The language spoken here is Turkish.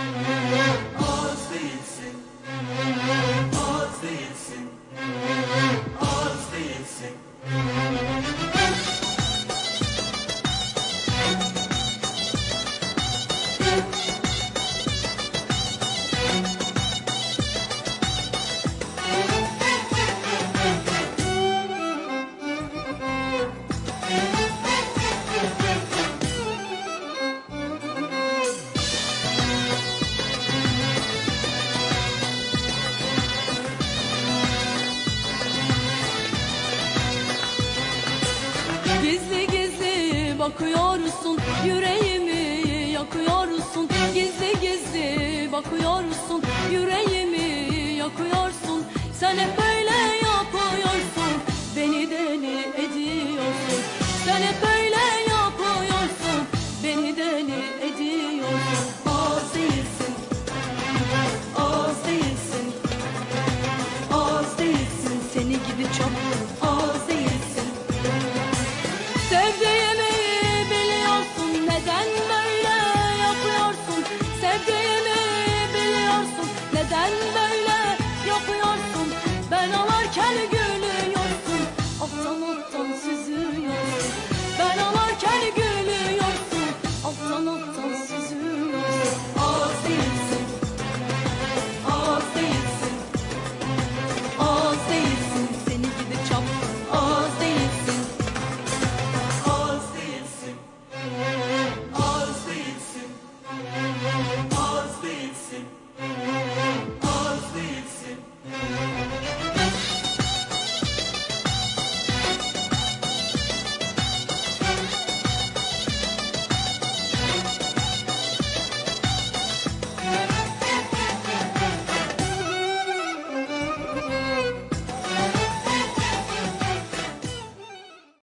Az bakıyorsun yüreğimi yakıyorsun. Gizli gizli bakıyorsun yüreğimi yakıyorsun. Sen hep böyle yapıyorsun beni deli ediyorsun. Sen hep böyle yapıyorsun beni deli ediyorsun. Az değilsin, az değilsin, az değilsin Seni gibi çok. Az değilsin. Sevdim diken gülüyorsun Alttan alttan süzüyorsun